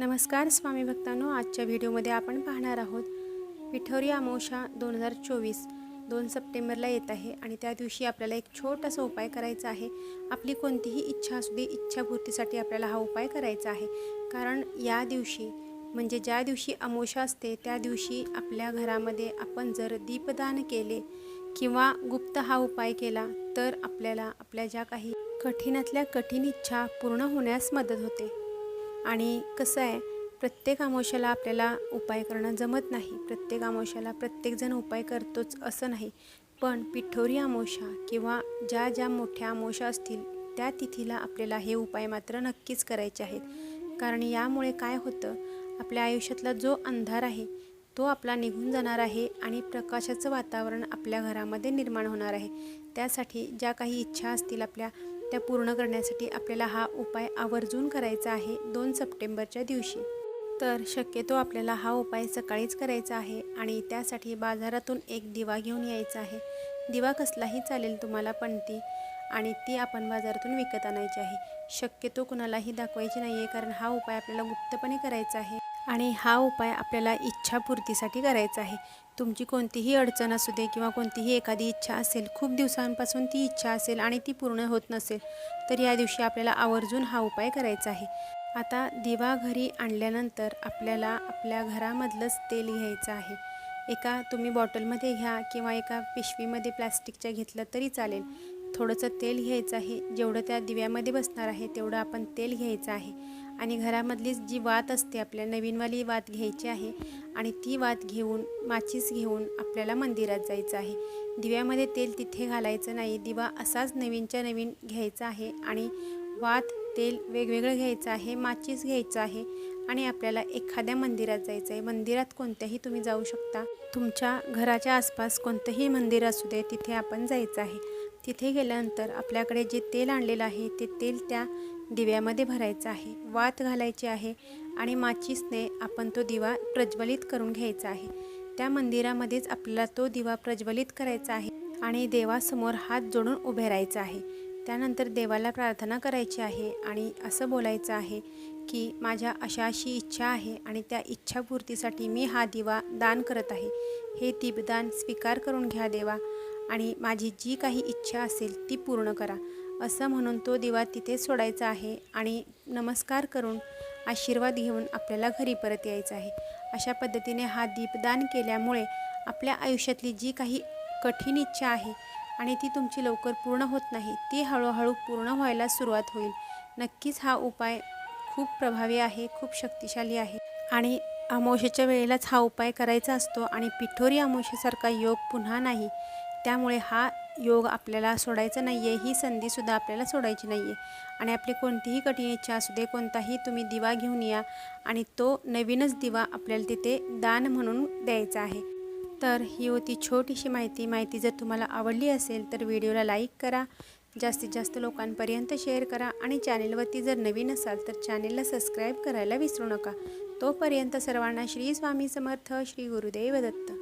नमस्कार स्वामी भक्तांनो. आजच्या व्हिडिओमध्ये आपण पाहणार आहोत पिठोरी अमावस्या दोन हजार चोवीस. दोन सप्टेंबरला येत आहे आणि त्या दिवशी आपल्याला एक छोटासा उपाय करायचा आहे. आपली कोणतीही इच्छा असू दे इच्छापूर्तीसाठी आपल्याला हा उपाय करायचा आहे. कारण या दिवशी म्हणजे ज्या दिवशी अमोशा असते त्या दिवशी आपल्या घरामध्ये आपण जर दीपदान केले किंवा गुप्त हा उपाय केला तर आपल्याला आपल्या ज्या काही कठीणातल्या कठीण इच्छा पूर्ण होण्यास मदत होते. आणि कसं आहे प्रत्येक अमावश्याला आपल्याला उपाय करणं जमत नाही. प्रत्येक अमावश्याला प्रत्येकजण उपाय करतोच असं नाही. पण पिठोरी अमावश्या किंवा ज्या ज्या मोठ्या अमावस्या असतील त्या तिथीला आपल्याला हे उपाय मात्र नक्कीच करायचे आहेत. कारण यामुळे काय होतं आपल्या आयुष्यातला जो अंधार आहे तो आपला निघून जाणार आहे आणि प्रकाशाचं वातावरण आपल्या घरामध्ये निर्माण होणार आहे. त्यासाठी ज्या काही इच्छा असतील आपल्या त्या पूर्ण करण्यासाठी आपल्याला हा उपाय आवर्जून करायचा आहे दोन सप्टेंबरच्या दिवशी. तर शक्यतो आपल्याला हा उपाय सकाळीच करायचा आहे आणि त्यासाठी बाजारातून एक दिवा घेऊन यायचा आहे. दिवा कसलाही चालेल तुम्हाला पण ती आणि ती आपण बाजारातून विकत आणायची आहे. शक्यतो कुणालाही दाखवायची नाही आहे कारण हा उपाय आपल्याला गुप्तपणे करायचा आहे. आणि हा उपाय आपल्याला इच्छापूर्तीसाठी करायचा आहे. तुमची कोणतीही अडचण असू दे किंवा कोणतीही एखादी इच्छा असेल खूप दिवसांपासून ती इच्छा असेल आणि ती पूर्ण होत नसेल तर या दिवशी आपल्याला आवर्जून हा उपाय करायचा आहे. आता दिवा घरी आणल्यानंतर आपल्याला आपल्या घरामधलंच तेल घ्यायचं आहे. एका तुम्ही बॉटलमध्ये घ्या किंवा एका पिशवीमध्ये प्लॅस्टिकच्या घेतलं तरी चालेल. थोडंसं तेल घ्यायचं आहे. जेवढं त्या दिव्यामध्ये बसणार आहे तेवढं आपण तेल घ्यायचं आहे. आणि घरामधलीच जी वात असते आपल्या नवीनवाली वात घ्यायची आहे आणि ती वात घेऊन माचीस घेऊन आपल्याला मंदिरात जायचं आहे. दिव्यामध्ये तेल तिथे घालायचं नाही. दिवा असाच नवीनच्या नवीन घ्यायचा आहे आणि वात तेल वेगवेगळं घ्यायचं आहे माचीस घ्यायचं आहे आणि आपल्याला एखाद्या मंदिरात जायचं आहे. मंदिरात कोणत्याही तुम्ही जाऊ शकता. तुमच्या घराच्या आसपास कोणतंही मंदिर असू दे तिथे आपण जायचं आहे. तिथे गेल्यानंतर आपल्याकडे जे तेल आणलेलं आहे ते तेल त्या दिव्यामध्ये भरायचं आहे. वात घालायची आहे आणि माचीसने आपण तो दिवा प्रज्वलित करून घ्यायचा आहे. त्या मंदिरामध्येच आपल्याला तो दिवा प्रज्वलित करायचा आहे आणि देवासमोर हात जोडून उभे राहायचं आहे. त्यानंतर देवाला प्रार्थना करायची आहे आणि असं बोलायचं आहे की माझ्या अशा अशी इच्छा आहे आणि त्या इच्छापूर्तीसाठी मी हा दिवा दान करत आहे. हे दीपदान स्वीकार करून घ्या देवा. आणि माझी जी काही इच्छा असेल ती पूर्ण करा. असं म्हणून तो दिवा तिथे सोडायचा आहे आणि नमस्कार करून आशीर्वाद घेऊन आपल्याला घरी परत यायचं आहे. अशा पद्धतीने हा दीपदान केल्यामुळे आपल्या आयुष्यातली जी काही कठीण इच्छा आहे आणि ती तुमची लवकर पूर्ण होत नाही ती हळूहळू पूर्ण व्हायला सुरुवात होईल. नक्कीच हा उपाय खूप प्रभावी आहे खूप शक्तिशाली आहे. आणि अमावस्येच्या वेळेलाच हा उपाय करायचा असतो आणि पिठोरी अमावस्येसारखा योग पुन्हा नाही. त्यामुळे हा योग आपल्याला सोडायचा नाही आहे ही संधीसुद्धा आपल्याला सोडायची नाही आहे आणि आपली कोणतीही कठीण इच्छा असू दे कोणताही तुम्ही दिवा घेऊन या आणि तो नवीनच दिवा आपल्याला तिथे दान म्हणून द्यायचा आहे. तर ही होती छोटीशी माहिती. माहिती जर तुम्हाला आवडली असेल तर व्हिडिओला लाईक करा जास्तीत जास्त लोकांपर्यंत शेअर करा आणि चॅनेलवरती जर नवीन असाल तर चॅनेलला सबस्क्राईब करायला विसरू नका. तोपर्यंत सर्वांना श्री स्वामी समर्थ श्री गुरुदेव दत्त.